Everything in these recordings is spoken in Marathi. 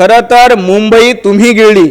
खरं तर मुंबई तुम्ही गिळली.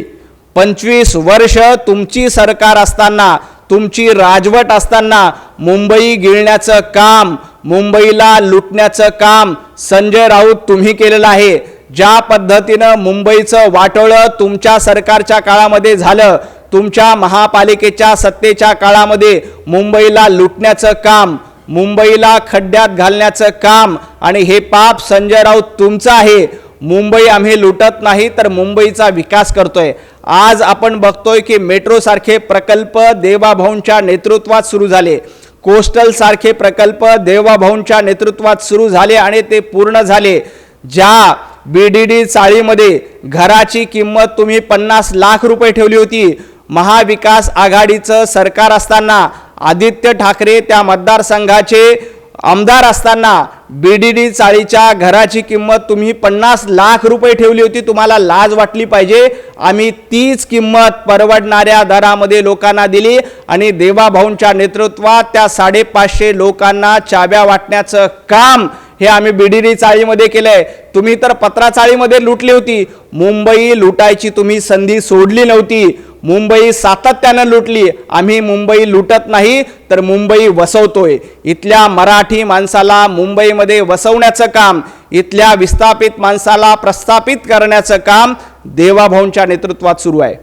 पंचवीस वर्ष तुमची सरकार असताना तुमची राजवट असताना मुंबई गिळण्याचं काम मुंबईला लुटण्याचं काम संजय राऊत तुम्ही केलेलं आहे. ज्या पद्धतीनं मुंबईचं वाटोळं तुमच्या सरकारच्या काळामध्ये झालं तुमच्या महापालिकेच्या सत्तेच्या काळामध्ये मुंबईला लुटण्याचं काम मुंबईला खड्ड्यात घालण्याचं काम आणि हे पाप संजय राऊत तुमचं आहे मुंबई आम्ही लुटत नाही तर मुंबईचा विकास करतोय. आज आपण बघतोय की मेट्रोसारखे प्रकल्प देवाभाऊंच्या नेतृत्वात सुरू झाले. कोस्टलसारखे प्रकल्प देवाभाऊंच्या नेतृत्वात सुरू झाले आणि ते पूर्ण झाले. ज्या बी डी डी चाळीमध्ये घराची किंमत तुम्ही पन्नास लाख रुपये ठेवली होती महाविकास आघाडीचं सरकार असताना आदित्य ठाकरे त्या मतदारसंघाचे आमदार असताना बी डी डी चाळीच्या घराची किंमत तुम्ही पन्नास लाख रुपये ठेवली होती तुम्हाला लाज वाटली पाहिजे. आम्ही तीच किंमत परवडणाऱ्या दरामध्ये लोकांना दिली आणि देवाभाऊंच्या नेतृत्वात त्या साडेपाचशे लोकांना चाव्या वाटण्याचं काम हे आम्ही बिडिरी चाळीमध्ये केलंय. तुम्ही तर पत्रा चाळीमध्ये लुटली होती. मुंबई लुटायची तुम्ही संधी सोडली नव्हती. मुंबई सातत्यानं लुटली. आम्ही मुंबई लुटत नाही तर मुंबई वसवतोय. इथल्या मराठी माणसाला मुंबईमध्ये वसवण्याचं काम इथल्या विस्थापित माणसाला प्रस्थापित करण्याचं काम देवाभाऊंच्या नेतृत्वात सुरू आहे.